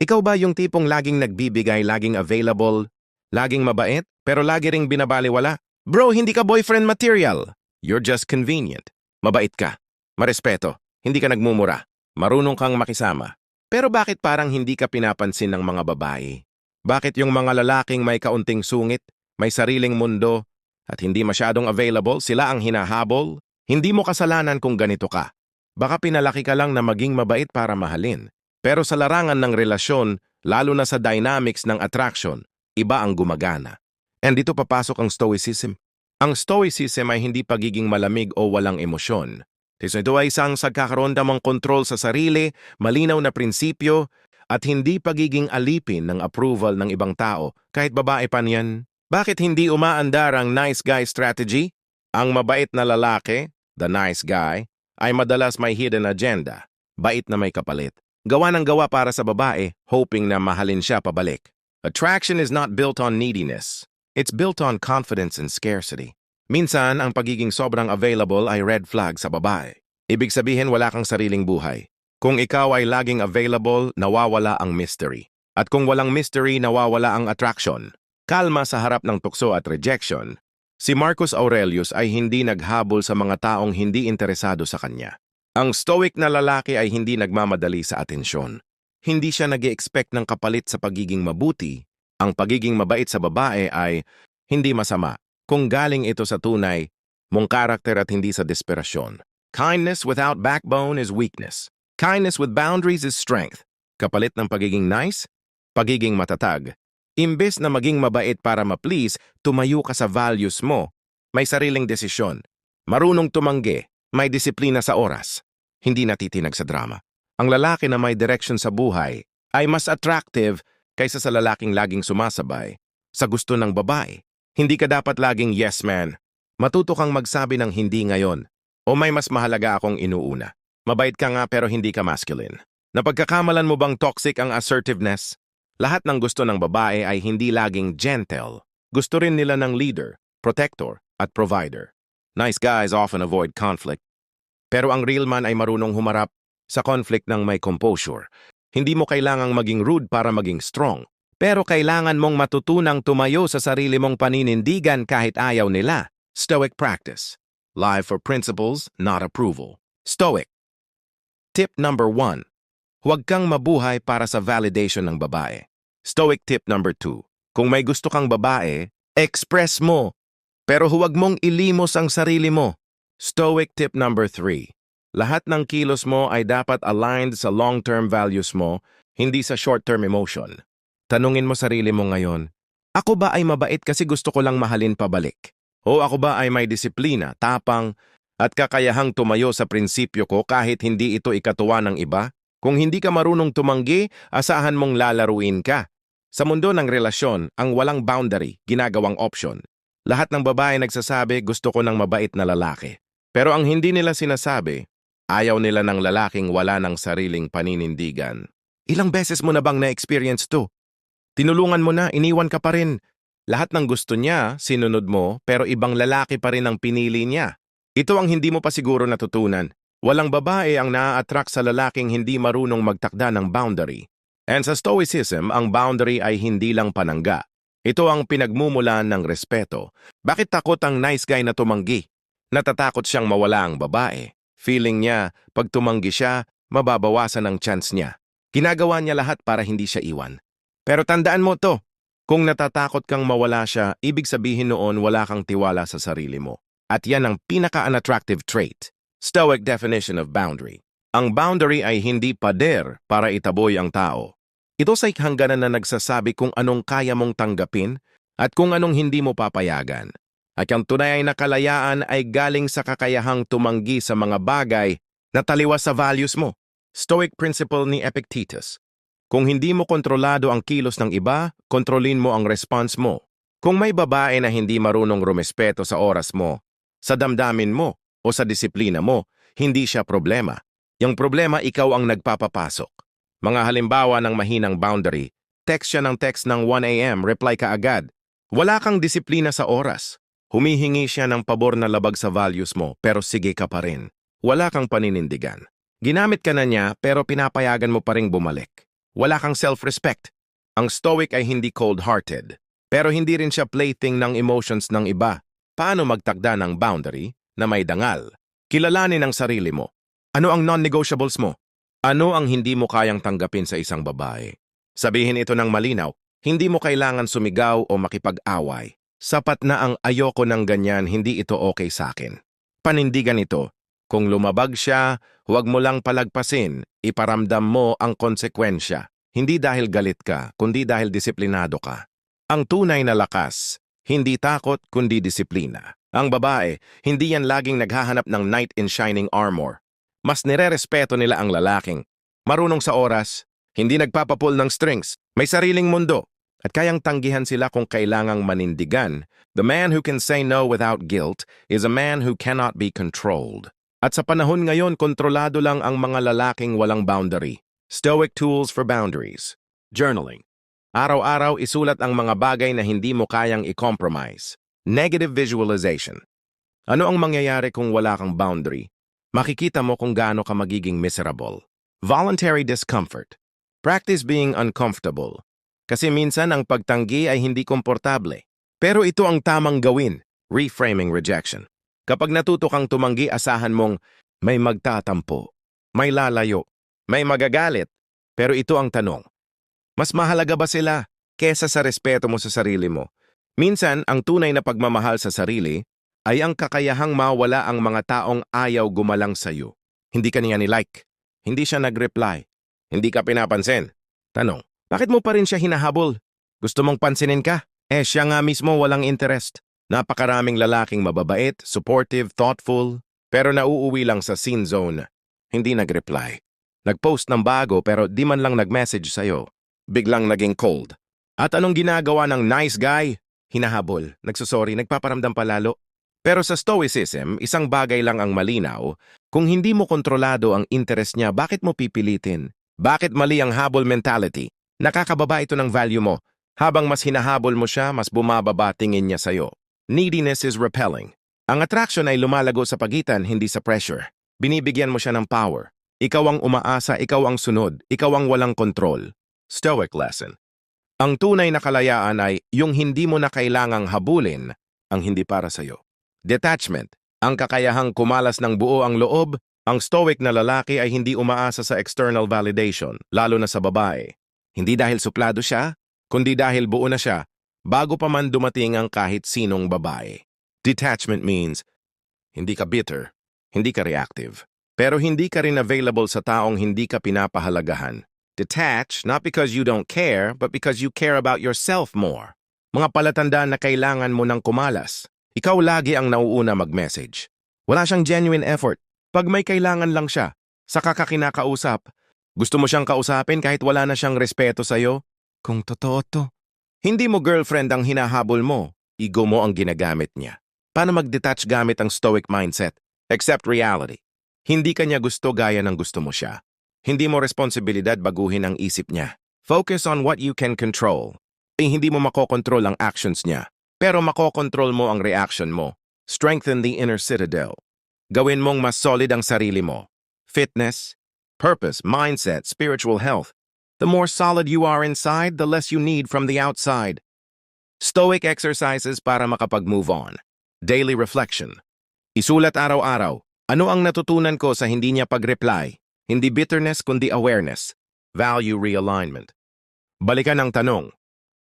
Ikaw ba yung tipong laging nagbibigay, laging available, laging mabait, pero lagi ring binabaliwala? Bro, hindi ka boyfriend material. You're just convenient. Mabait ka. Marespeto. Hindi ka nagmumura. Marunong kang makisama. Pero bakit parang hindi ka pinapansin ng mga babae? Bakit yung mga lalaking may kaunting sungit, may sariling mundo, at hindi masyadong available, sila ang hinahabol? Hindi mo kasalanan kung ganito ka. Baka pinalaki ka lang na maging mabait para mahalin. Pero sa larangan ng relasyon, lalo na sa dynamics ng attraction, iba ang gumagana. And dito papasok ang stoicism. Ang stoicism ay hindi pagiging malamig o walang emosyon. Ito ay isang sagkakaroon ng kontrol sa sarili, malinaw na prinsipyo, at hindi pagiging alipin ng approval ng ibang tao, kahit babae pa niyan. Bakit hindi umaandar ang nice guy strategy? Ang mabait na lalaki, the nice guy, ay madalas may hidden agenda, bait na may kapalit. Gawa ng gawa para sa babae, hoping na mahalin siya pabalik. Attraction is not built on neediness. It's built on confidence and scarcity. Minsan, ang pagiging sobrang available ay red flag sa babae. Ibig sabihin wala kang sariling buhay. Kung ikaw ay laging available, nawawala ang mystery. At kung walang mystery, nawawala ang attraction. Kalma sa harap ng tukso at rejection. Si Marcus Aurelius ay hindi naghabol sa mga taong hindi interesado sa kanya. Ang stoic na lalaki ay hindi nagmamadali sa atensyon. Hindi siya nag expect ng kapalit sa pagiging mabuti. Ang pagiging mabait sa babae ay hindi masama kung galing ito sa tunay, mong karakter at hindi sa desperasyon. Kindness without backbone is weakness. Kindness with boundaries is strength. Kapalit ng pagiging nice, pagiging matatag. Imbes na maging mabait para ma-please, tumayo ka sa values mo. May sariling desisyon. Marunong tumanggi, may disiplina sa oras. Hindi natitinag sa drama. Ang lalaki na may direction sa buhay ay mas attractive kaysa sa lalaking laging sumasabay sa gusto ng babae. Hindi ka dapat laging yes man. Matuto kang magsabi ng hindi ngayon o may mas mahalaga akong inuuna. Mabait ka nga pero hindi ka masculine. Napagkakamalan mo bang toxic ang assertiveness? Lahat ng gusto ng babae ay hindi laging gentle. Gusto rin nila ng leader, protector, at provider. Nice guys often avoid conflict. Pero ang real man ay marunong humarap sa conflict ng may composure. Hindi mo kailangang maging rude para maging strong. Pero kailangan mong matutunang tumayo sa sarili mong paninindigan kahit ayaw nila. Stoic practice. Live for principles, not approval. Stoic. Tip number one. Huwag kang mabuhay para sa validation ng babae. Stoic tip number two. Kung may gusto kang babae, express mo. Pero huwag mong ilimos ang sarili mo. Stoic tip number three. Lahat ng kilos mo ay dapat aligned sa long-term values mo, hindi sa short-term emotion. Tanungin mo sarili mo ngayon, ako ba ay mabait kasi gusto ko lang mahalin pabalik? O ako ba ay may disiplina, tapang, at kakayahang tumayo sa prinsipyo ko kahit hindi ito ikatuwa ng iba? Kung hindi ka marunong tumanggi, asahan mong lalaruin ka. Sa mundo ng relasyon, ang walang boundary, ginagawang option. Lahat ng babae nagsasabi gusto ko ng mabait na lalaki. Pero ang hindi nila sinasabi, ayaw nila ng lalaking wala ng sariling paninindigan. Ilang beses mo na bang na-experience to? Tinulungan mo na, iniwan ka pa rin. Lahat ng gusto niya, sinunod mo, pero ibang lalaki pa rin ang pinili niya. Ito ang hindi mo pa siguro natutunan. Walang babae ang naa-attract sa lalaking hindi marunong magtakda ng boundary. And sa Stoicism, ang boundary ay hindi lang panangga. Ito ang pinagmumulan ng respeto. Bakit takot ang nice guy na tumanggi? Natatakot siyang mawala ang babae. Feeling niya, pag tumanggi siya, mababawasan ang chance niya. Ginagawa niya lahat para hindi siya iwan. Pero tandaan mo to, kung natatakot kang mawala siya, ibig sabihin noon wala kang tiwala sa sarili mo. At yan ang pinaka-unattractive trait. Stoic definition of boundary. Ang boundary ay hindi pader para itaboy ang tao. Ito sa hangganan na nagsasabi kung anong kaya mong tanggapin at kung anong hindi mo papayagan. At ang tunay na kalayaan ay galing sa kakayahang tumanggi sa mga bagay na taliwas sa values mo. Stoic principle ni Epictetus. Kung hindi mo kontrolado ang kilos ng iba, kontrolin mo ang response mo. Kung may babae na hindi marunong rumespeto sa oras mo, sa damdamin mo, o sa disiplina mo, hindi siya problema. Yung problema, ikaw ang nagpapapasok. Mga halimbawa ng mahinang boundary, text siya ng text ng 1 a.m., reply ka agad. Wala kang disiplina sa oras. Humihingi siya ng pabor na labag sa values mo, pero sige ka pa rin. Wala kang paninindigan. Ginamit ka na niya, pero pinapayagan mo pa rin bumalik. Wala kang self-respect. Ang stoic ay hindi cold-hearted. Pero hindi rin siya plaything ng emotions ng iba. Paano magtakda ng boundary na may dangal? Kilalanin ang sarili mo. Ano ang non-negotiables mo? Ano ang hindi mo kayang tanggapin sa isang babae? Sabihin ito ng malinaw, hindi mo kailangan sumigaw o makipag-away. Sapat na ang ayoko ng ganyan, hindi ito okay sa akin. Panindigan ito. Kung lumabag siya, huwag mo lang palagpasin, iparamdam mo ang konsekwensya. Hindi dahil galit ka, kundi dahil disiplinado ka. Ang tunay na lakas, hindi takot kundi disiplina. Ang babae, hindi yan laging naghahanap ng knight in shining armor. Mas nirerespeto nila ang lalaking. Marunong sa oras, hindi nagpapapul ng strings, may sariling mundo, at kayang tanggihan sila kung kailangang manindigan. The man who can say no without guilt is a man who cannot be controlled. At sa panahon ngayon, kontrolado lang ang mga lalaking walang boundary. Stoic tools for boundaries. Journaling. Araw-araw isulat ang mga bagay na hindi mo kayang i-compromise. Negative visualization. Ano ang mangyayari kung wala kang boundary? Makikita mo kung gaano ka magiging miserable. Voluntary discomfort. Practice being uncomfortable. Kasi minsan ang pagtanggi ay hindi komportable. Pero ito ang tamang gawin, reframing rejection. Kapag natuto kang tumanggi, asahan mong may magtatampo, may lalayo, may magagalit. Pero ito ang tanong. Mas mahalaga ba sila kesa sa respeto mo sa sarili mo? Minsan, ang tunay na pagmamahal sa sarili ay ang kakayahang mawala ang mga taong ayaw gumalang sa'yo. Hindi ka niya ni-like. Hindi siya nag-reply. Hindi ka pinapansin. Tanong, bakit mo pa rin siya hinahabol? Gusto mong pansinin ka? Eh siya nga mismo walang interest. Napakaraming lalaking mababait, supportive, thoughtful, pero nauuwi lang sa scene zone. Hindi nag-reply. Nag-post ng bago pero di man lang nag-message sa'yo. Biglang naging cold. At anong ginagawa ng nice guy? Hinahabol, nagsusori, nagpaparamdam palalo. Pero sa stoicism, isang bagay lang ang malinaw. Kung hindi mo kontrolado ang interest niya, bakit mo pipilitin? Bakit mali ang habol mentality? Nakakababa ito ng value mo. Habang mas hinahabol mo siya, mas bumababa tingin niya sa'yo. Neediness is repelling. Ang attraction ay lumalago sa pagitan, hindi sa pressure. Binibigyan mo siya ng power. Ikaw ang umaasa, ikaw ang sunod, ikaw ang walang kontrol. Stoic lesson. Ang tunay na kalayaan ay yung hindi mo na kailangang habulin ang hindi para sa'yo. Detachment. Ang kakayahang kumalas ng buo ang loob, ang stoic na lalaki ay hindi umaasa sa external validation, lalo na sa babae. Hindi dahil suplado siya, kundi dahil buo na siya, bago pa man dumating ang kahit sinong babae. Detachment means, hindi ka bitter, hindi ka reactive, pero hindi ka rin available sa taong hindi ka pinapahalagahan. Detach, not because you don't care, but because you care about yourself more. Mga palatandaan na kailangan mo ng kumalas. Ikaw lagi ang nauuna mag-message. Wala siyang genuine effort. Pag may kailangan lang siya, saka ka kinakausap. Gusto mo siyang kausapin kahit wala na siyang respeto sa'yo? Kung totoo to. Hindi mo girlfriend ang hinahabol mo, ego mo ang ginagamit niya. Paano mag-detach gamit ang stoic mindset? Accept reality. Hindi kanya gusto gaya ng gusto mo siya. Hindi mo responsibilidad baguhin ang isip niya. Focus on what you can control. Eh, hindi mo makokontrol ang actions niya, pero makokontrol mo ang reaction mo. Strengthen the inner citadel. Gawin mong mas solid ang sarili mo. Fitness, purpose, mindset, spiritual health. The more solid you are inside, the less you need from the outside. Stoic exercises para makapag-move on. Daily reflection. Isulat araw-araw. Ano ang natutunan ko sa hindi niya pag-reply? Hindi bitterness kundi awareness. Value realignment. Balikan ang tanong.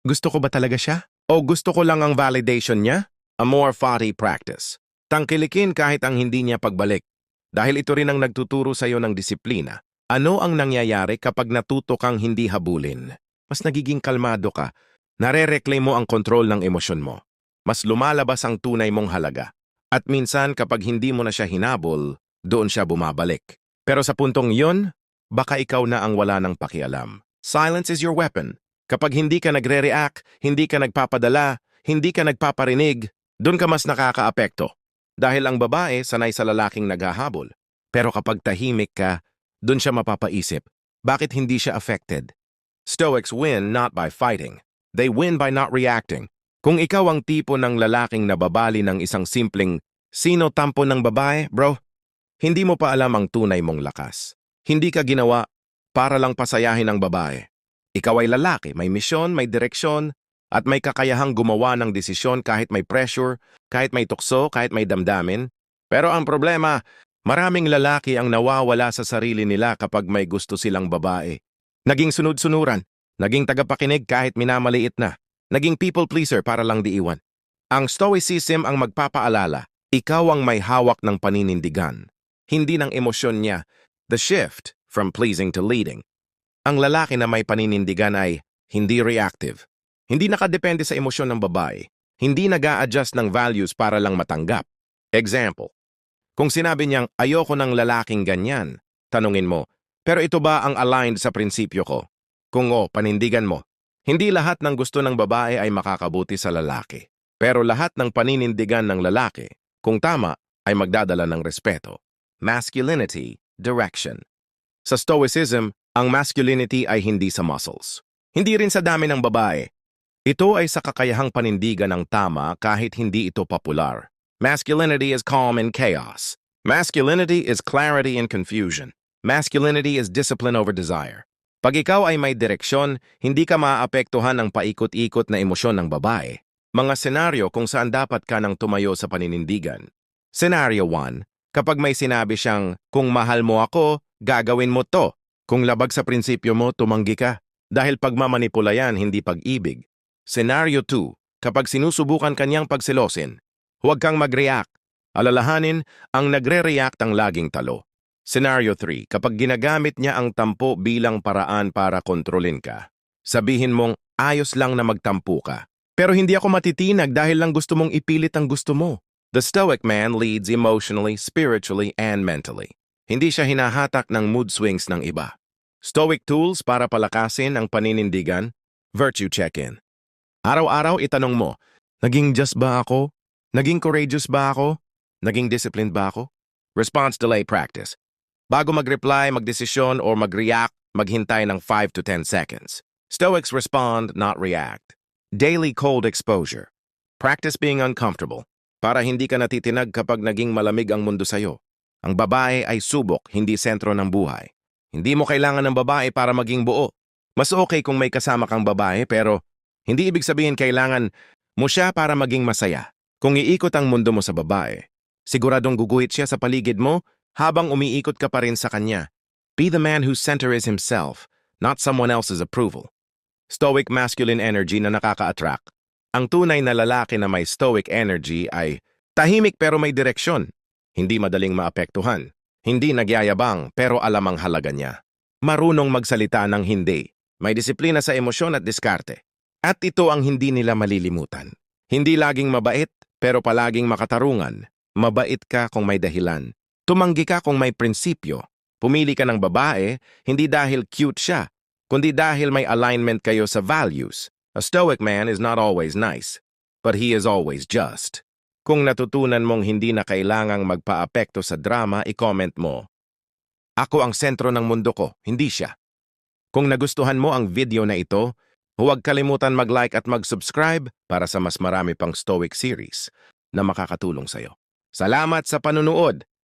Gusto ko ba talaga siya? O gusto ko lang ang validation niya? A more fati practice. Tangkilikin kahit ang hindi niya pagbalik. Dahil ito rin ang nagtuturo sa iyo ng disiplina. Ano ang nangyayari kapag natuto kang hindi habulin? Mas nagiging kalmado ka. Nare-reclaim mo ang kontrol ng emosyon mo. Mas lumalabas ang tunay mong halaga. At minsan kapag hindi mo na siya hinabol, doon siya bumabalik. Pero sa puntong yun, baka ikaw na ang wala ng pakialam. Silence is your weapon. Kapag hindi ka nagre-react, hindi ka nagpapadala, hindi ka nagpaparinig, doon ka mas nakakaapekto. Dahil ang babae sanay sa lalaking naghahabol. Pero kapag tahimik ka, doon siya mapapaisip, bakit hindi siya affected? Stoics win not by fighting. They win by not reacting. Kung ikaw ang tipo ng lalaking nababali ng isang simpleng, sino tampo ng babae, bro? Hindi mo pa alam ang tunay mong lakas. Hindi ka ginawa para lang pasayahin ang babae. Ikaw ay lalaki, may misyon, may direksyon, at may kakayahang gumawa ng desisyon kahit may pressure, kahit may tukso, kahit may damdamin. Pero ang problema, maraming lalaki ang nawawala sa sarili nila kapag may gusto silang babae. Naging sunod-sunuran, naging tagapakinig kahit minamaliit na, naging people pleaser para lang diiwan. Ang stoicism ang magpapaalala, ikaw ang may hawak ng paninindigan, hindi ng emosyon niya, the shift from pleasing to leading. Ang lalaki na may paninindigan ay hindi reactive, hindi nakadepende sa emosyon ng babae, hindi nag adjust ng values para lang matanggap. Example, kung sinabi niyang ayoko ng lalaking ganyan, tanungin mo, pero ito ba ang aligned sa prinsipyo ko? Kung o, panindigan mo. Hindi lahat ng gusto ng babae ay makakabuti sa lalaki. Pero lahat ng paninindigan ng lalaki, kung tama, ay magdadala ng respeto. Masculinity, direction. Sa Stoicism, ang masculinity ay hindi sa muscles. Hindi rin sa dami ng babae. Ito ay sa kakayahang panindigan ng tama kahit hindi ito popular. Masculinity is calm in chaos. Masculinity is clarity in confusion. Masculinity is discipline over desire. Pag ikaw ay may direksyon, hindi ka maaapektuhan ng paikot-ikot na emosyon ng babae. Mga senaryo kung saan dapat ka nang tumayo sa paninindigan. Scenario 1. Kapag may sinabi siyang, kung mahal mo ako, gagawin mo to. Kung labag sa prinsipyo mo, tumanggi ka. Dahil pagmamanipula yan, hindi pag-ibig. Scenario 2. Kapag sinusubukan kanyang pagselosin, huwag kang mag-react. Alalahanin, ang nagre-react ang laging talo. Scenario 3. Kapag ginagamit niya ang tampo bilang paraan para kontrolin ka, sabihin mong ayos lang na magtampo ka. Pero hindi ako matitinag dahil lang gusto mong ipilit ang gusto mo. The Stoic man leads emotionally, spiritually, and mentally. Hindi siya hinahatak ng mood swings ng iba. Stoic tools para palakasin ang paninindigan, virtue check-in. Araw-araw itanong mo, naging just ba ako? Naging courageous ba ako? Naging disciplined ba ako? Response delay practice. Bago mag-reply, magdesisyon, or mag-react, maghintay ng 5 to 10 seconds. Stoics respond, not react. Daily cold exposure. Practice being uncomfortable para hindi ka natitinag kapag naging malamig ang mundo sa'yo. Ang babae ay subok, hindi sentro ng buhay. Hindi mo kailangan ng babae para maging buo. Mas okay kung may kasama kang babae pero hindi ibig sabihin kailangan mo siya para maging masaya. Kung iikot ang mundo mo sa babae, siguradong guguhit siya sa paligid mo habang umiikot ka pa rin sa kanya. Be the man whose center is himself, not someone else's approval. Stoic masculine energy na nakaka-attract. Ang tunay na lalaki na may stoic energy ay tahimik pero may direksyon. Hindi madaling maapektuhan. Hindi nagyayabang pero alam ang halaga niya. Marunong magsalita ng hindi. May disiplina sa emosyon at diskarte. At ito ang hindi nila malilimutan. Hindi laging mabait pero palaging makatarungan. Mabait ka kung may dahilan. Tumanggi ka kung may prinsipyo. Pumili ka ng babae, hindi dahil cute siya, kundi dahil may alignment kayo sa values. A stoic man is not always nice, but he is always just. Kung natutunan mong hindi na kailangang magpaapekto sa drama, i-comment mo. Ako ang sentro ng mundo ko, hindi siya. Kung nagustuhan mo ang video na ito, huwag kalimutan mag-like at mag-subscribe para sa mas marami pang Stoic series na makakatulong sa'yo. Salamat sa panunood!